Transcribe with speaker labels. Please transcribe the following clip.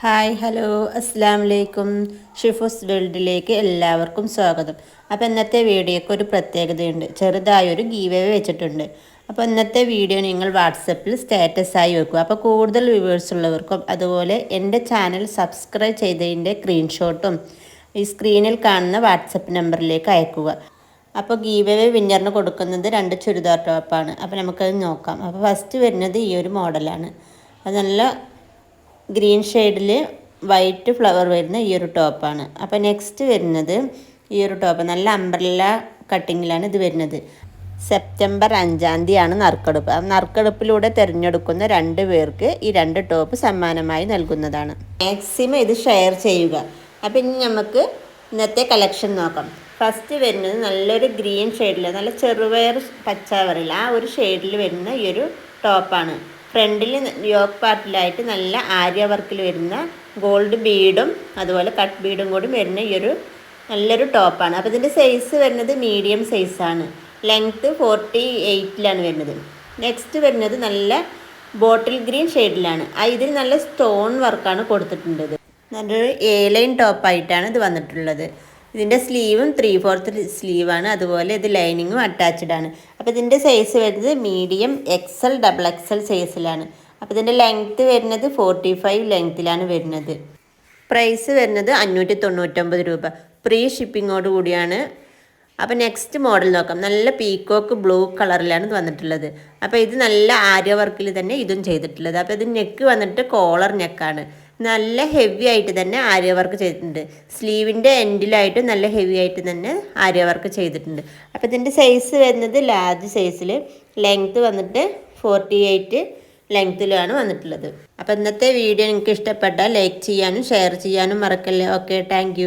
Speaker 1: Hi hello അസ്സാം വലൈക്കും ഷിഫുസ് വേൾഡിലേക്ക് എല്ലാവർക്കും സ്വാഗതം. അപ്പോൾ ഇന്നത്തെ വീഡിയോക്ക് ഒരു പ്രത്യേകതയുണ്ട്. ചെറുതായൊരു ഗീവേ വെച്ചിട്ടുണ്ട്. അപ്പോൾ ഇന്നത്തെ വീഡിയോ നിങ്ങൾ വാട്സപ്പിൽ സ്റ്റാറ്റസായി വെക്കുക. അപ്പോൾ കൂടുതൽ വ്യൂവേഴ്സ് ഉള്ളവർക്കും അതുപോലെ എന്റെ ചാനൽ സബ്സ്ക്രൈബ് ചെയ്തതിന്റെ സ്ക്രീൻഷോട്ടും ഈ സ്ക്രീനിൽ കാണുന്ന വാട്സപ്പ് നമ്പറിലേക്ക് അയക്കുക. അപ്പോൾ ഗീവേ വിന്നറിന് കൊടുക്കുന്നത് രണ്ട് ചുരിദാർ ടോപ്പാണ്. അപ്പോൾ നമുക്കത് നോക്കാം. അപ്പോൾ ഫസ്റ്റ് വരുന്നത് ഈ ഒരു മോഡലാണ്. അത് നല്ല ഗ്രീൻ ഷെയ്ഡിൽ വൈറ്റ് ഫ്ലവർ വരുന്ന ഈ ഒരു ടോപ്പാണ്. അപ്പോൾ നെക്സ്റ്റ് വരുന്നത് ഈ ഒരു ടോപ്പ്. നല്ല അംബ്രല്ല കട്ടിങ്ങിലാണ് ഇത് വരുന്നത്. സെപ്റ്റംബർ അഞ്ചാം തീയതിയാണ് നറുക്കെടുപ്പ്. ആ നറുക്കെടുപ്പിലൂടെ തിരഞ്ഞെടുക്കുന്ന രണ്ട് പേർക്ക് ഈ രണ്ട് ടോപ്പ് സമ്മാനമായി നൽകുന്നതാണ്. മാക്സിമം ഇത് ഷെയർ ചെയ്യുക. അപ്പം ഇനി നമുക്ക് ഇന്നത്തെ കളക്ഷൻ നോക്കാം. ഫസ്റ്റ് വരുന്നത് നല്ലൊരു ഗ്രീൻ ഷെയ്ഡിൽ നല്ല ചെറുപയർ പച്ചവറിൽ ആ ഒരു ഷെയ്ഡിൽ വരുന്ന ഈ ഒരു ടോപ്പാണ്. ഫ്രണ്ടിൽ യോക്ക് പാർട്ടിലായിട്ട് നല്ല ആര്യ വർക്കിൽ വരുന്ന ഗോൾഡ് ബീഡും അതുപോലെ കട്ട് ബീഡും കൂടി വരുന്ന ഈ ഒരു നല്ലൊരു ടോപ്പാണ് അപ്പോൾ ഇതിന്റെ സൈസ് വരുന്നത് മീഡിയം സൈസാണ് ലെങ്ത്ത് ഫോർട്ടി എയ്റ്റിലാണ് വരുന്നത്. നെക്സ്റ്റ് വരുന്നത് നല്ല ബോട്ടിൽ ഗ്രീൻ ഷെയ്ഡിലാണ് ഇതിൽ നല്ല സ്റ്റോൺ വർക്കാണ് കൊടുത്തിട്ടുള്ളത്. നല്ലൊരു എ ലൈൻ ടോപ്പായിട്ടാണ് ഇത് വന്നിട്ടുള്ളത്. ഇതിന്റെ സ്ലീവും ത്രീ ഫോർത്ത് സ്ലീവാണ് അതുപോലെ ഇത് ലൈനിങ്ങും അറ്റാച്ച്ഡ് ആണ്. അപ്പോൾ ഇതിന്റെ സൈസ് വരുന്നത് മീഡിയം എക്സൽ ഡബിൾ എക്സൽ സൈസിലാണ് അപ്പോൾ ഇതിന്റെ ലെങ്ത്ത് വരുന്നത് ഫോർട്ടി ഫൈവ് ലെങ്ത്തിലാണ് വരുന്നത്. പ്രൈസ് വരുന്നത് അഞ്ഞൂറ്റി തൊണ്ണൂറ്റൊമ്പത് രൂപ പ്രീ ഷിപ്പിങ്ങോട് കൂടിയാണ്. അപ്പോൾ നെക്സ്റ്റ് മോഡൽ നോക്കാം. നല്ല പീക്കോക്ക് ബ്ലൂ കളറിലാണ് വന്നിട്ടുള്ളത്. അപ്പോൾ ഇത് നല്ല ആര്യ വർക്കിൽ തന്നെ ഇതും ചെയ്തിട്ടുള്ളത്. അപ്പോൾ ഇത് നെക്ക് വന്നിട്ട് കോളർ നെക്കാണ് നല്ല ഹെവി ആയിട്ട് തന്നെ ആര്യ വർക്ക് ചെയ്തിട്ടുണ്ട്. സ്ലീവിന്റെ എൻഡിലായിട്ട് നല്ല ഹെവി ആയിട്ട് തന്നെ ആര്യ വർക്ക് ചെയ്തിട്ടുണ്ട്. അപ്പോൾ ഇതിന്റെ സൈസ് വരുന്നത് ലാർജ് സൈസിൽ ലെങ്ത്ത് വന്നിട്ട് ഫോർട്ടി എയ്റ്റ് ലെങ്ത്തിലാണ് വന്നിട്ടുള്ളത്. അപ്പോൾ ഇന്നത്തെ വീഡിയോ നിങ്ങൾക്ക് ഇഷ്ടപ്പെട്ടാൽ ലൈക്ക് ചെയ്യാനും ഷെയർ ചെയ്യാനും മറക്കല്ലേ? Okay thank